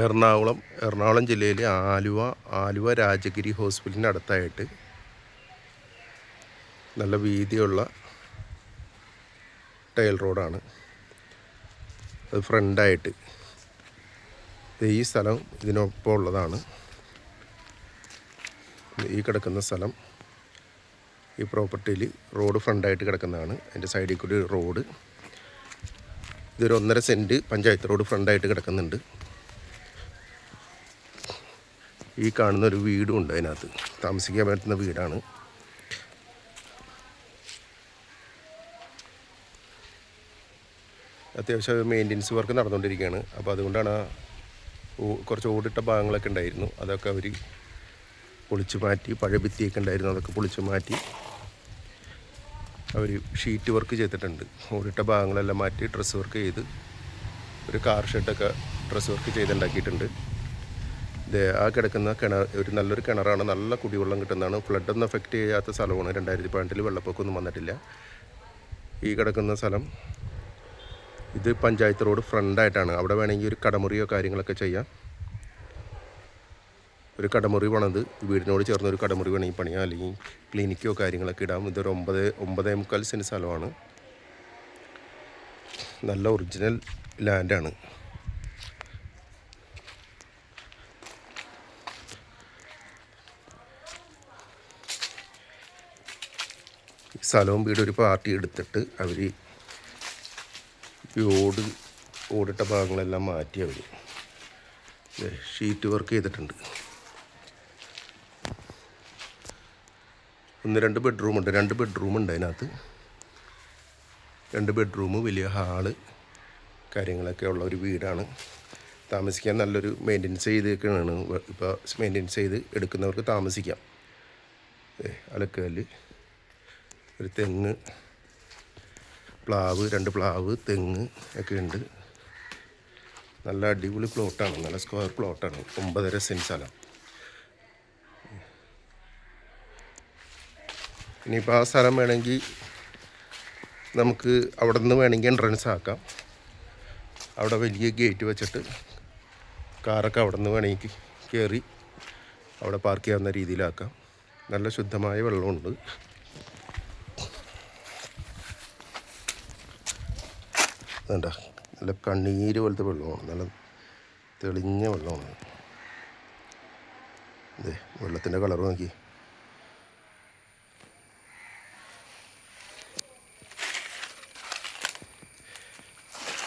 എറണാകുളം എറണാകുളം ജില്ലയിലെ ആലുവ ആലുവ രാജഗിരി ഹോസ്പിറ്റലിന്റെ അടുത്തായിട്ട് നല്ല വീതിയുള്ള ടൈൽ റോഡാണ്. അത് ഫ്രണ്ടായിട്ട് ഈ സ്ഥലം ഇതിനൊപ്പം ഉള്ളതാണ്. ഈ കിടക്കുന്ന സ്ഥലം ഈ പ്രോപ്പർട്ടിയിൽ റോഡ് ഫ്രണ്ടായിട്ട് കിടക്കുന്നതാണ്. അതിന്റെ സൈഡിൽ കൂടി റോഡ്. ഇതൊരു ഒന്നര സെന്റ് പഞ്ചായത്ത് റോഡ് ഫ്രണ്ടായിട്ട് കിടക്കുന്നുണ്ട്. ഈ കാണുന്ന ഒരു വീടും ഉണ്ട് അതിനകത്ത്. താമസിക്കാൻ പറ്റുന്ന വീടാണ്. അത്യാവശ്യം മെയിന്റെനൻസ് വർക്ക് നടന്നുകൊണ്ടിരിക്കുകയാണ് അപ്പോൾ അതുകൊണ്ടാണ് കുറച്ച് ഓടിട്ട ഭാഗങ്ങളൊക്കെ ഉണ്ടായിരുന്നു. അതൊക്കെ അവർ പൊളിച്ചു മാറ്റി പഴയ ഭിത്തിയൊക്കെ ഉണ്ടായിരുന്നു. അതൊക്കെ പൊളിച്ചു മാറ്റി അവർ ഷീറ്റ് വർക്ക് ചെയ്തിട്ടുണ്ട്. ഓടിട്ട ഭാഗങ്ങളെല്ലാം മാറ്റി ഡ്രസ്സ് വർക്ക് ചെയ്ത് ഒരു കാർ ഷെഡൊക്കെ ഡ്രസ്സ് വർക്ക് ചെയ്തുണ്ടാക്കിയിട്ടുണ്ട്. ആ കിടക്കുന്ന കിണർ ഒരു നല്ലൊരു കിണറാണ്. നല്ല കുടിവെള്ളം കിട്ടുന്നതാണ്. ഫ്ലഡൊന്നും എഫക്റ്റ് ചെയ്യാത്ത സ്ഥലമാണ്. രണ്ടായിരത്തി പതിനെട്ടിൽ വെള്ളപ്പൊക്കമൊന്നും വന്നിട്ടില്ല. ഈ കിടക്കുന്ന സ്ഥലം ഇത് പഞ്ചായത്ത് റോഡ് ഫ്രണ്ടായിട്ടാണ് അവിടെ വേണമെങ്കിൽ ഒരു കടമുറിയോ കാര്യങ്ങളൊക്കെ ചെയ്യാം. ഒരു കടമുറി പണിത് വീടിനോട് ചേർന്ന് ഒരു കടമുറി വേണമെങ്കിൽ പണിയാം. അല്ലെങ്കിൽ ക്ലിനിക്കോ കാര്യങ്ങളൊക്കെ ഇടാം. ഇതൊരു ഒമ്പത് ഒമ്പതേ മുക്കാൽ സെന്റ് സ്ഥലമാണ്. നല്ല ഒറിജിനൽ ലാൻഡാണ് സ്ഥലവും വീടും ഒരു പാർട്ടി എടുത്തിട്ട് അവർ ഓട് ഓടിട്ട ഭാഗങ്ങളെല്ലാം മാറ്റി അവർ ഷീറ്റ് വർക്ക് ചെയ്തിട്ടുണ്ട്. ഒന്ന് രണ്ട് ബെഡ്റൂം ഉണ്ട്. രണ്ട് ബെഡ്റൂം ഉണ്ട് അതിനകത്ത്. രണ്ട് ബെഡ്റൂം വലിയ ഹാൾ കാര്യങ്ങളൊക്കെ ഉള്ള ഒരു വീടാണ്. താമസിക്കാൻ നല്ലൊരു മെയിന്റെനൻസ് ചെയ്തേക്കാണ് ഇപ്പോൾ മെയിന്റെനൻസ് ചെയ്ത് എടുക്കുന്നവർക്ക് താമസിക്കാം. അലക്കല്ല് ഒരു തെങ്ങ് പ്ലാവ് രണ്ട് പ്ലാവ് തെങ്ങ് ഒക്കെ ഉണ്ട്. നല്ല അടിപൊളി പ്ലോട്ടാണ് നല്ല സ്ക്വയർ പ്ലോട്ടാണ് ഒമ്പതര സെന്റ് സ്ഥലം. ഇനിയിപ്പോൾ ആ സ്ഥലം വേണമെങ്കിൽ നമുക്ക് അവിടെ നിന്ന് വേണമെങ്കിൽ എൻട്രൻസ് ആക്കാം. അവിടെ വലിയ ഗേറ്റ് വെച്ചിട്ട് കാറൊക്കെ അവിടെ നിന്ന് വേണമെങ്കിൽ കയറി അവിടെ പാർക്ക് ചെയ്യാവുന്ന രീതിയിലാക്കാം. നല്ല ശുദ്ധമായ വെള്ളമുണ്ട്. വേണ്ട. നല്ല കണ്ണീര് പോലത്തെ വെള്ളമാണ്. നല്ല തെളിഞ്ഞ വെള്ളമാണ്. അതെ വെള്ളത്തിന്റെ കളർ നോക്കി.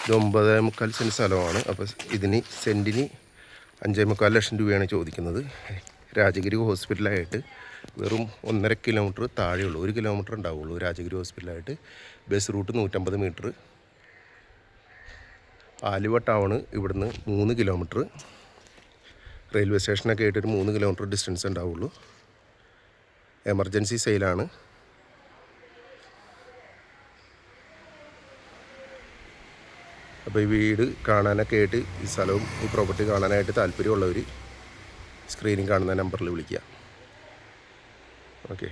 ഇത് ഒമ്പതേ മുക്കാൽ സെന്റ് സ്ഥലമാണ്. അപ്പോൾ ഇതിന് സെന്റിന് അഞ്ചേ മുക്കാൽ ലക്ഷം രൂപയാണ് ചോദിക്കുന്നത്. രാജഗിരി ഹോസ്പിറ്റലായിട്ട് വെറും ഒന്നര കിലോമീറ്റർ താഴെയുള്ളൂ. ഒരു കിലോമീറ്റർ ഉണ്ടാവുള്ളൂ രാജഗിരി ഹോസ്പിറ്റലായിട്ട്. ബസ് റൂട്ട് നൂറ്റമ്പത് മീറ്റർ. ആലുവ ടൗണ് ഇവിടുന്ന് മൂന്ന് കിലോമീറ്റർ. റെയിൽവേ സ്റ്റേഷനൊക്കെ ആയിട്ടൊരു മൂന്ന് കിലോമീറ്റർ ഡിസ്റ്റൻസ് ഉണ്ടാവുള്ളൂ. എമർജൻസി സെയിലാണ്. അപ്പോൾ ഈ വീട് കാണാനൊക്കെ ആയിട്ട് ഈ സ്ഥലവും ഈ പ്രോപ്പർട്ടി കാണാനായിട്ട് താല്പര്യമുള്ളവർ സ്ക്രീനിൽ കാണുന്ന നമ്പറിൽ വിളിക്കുക. ഓക്കെ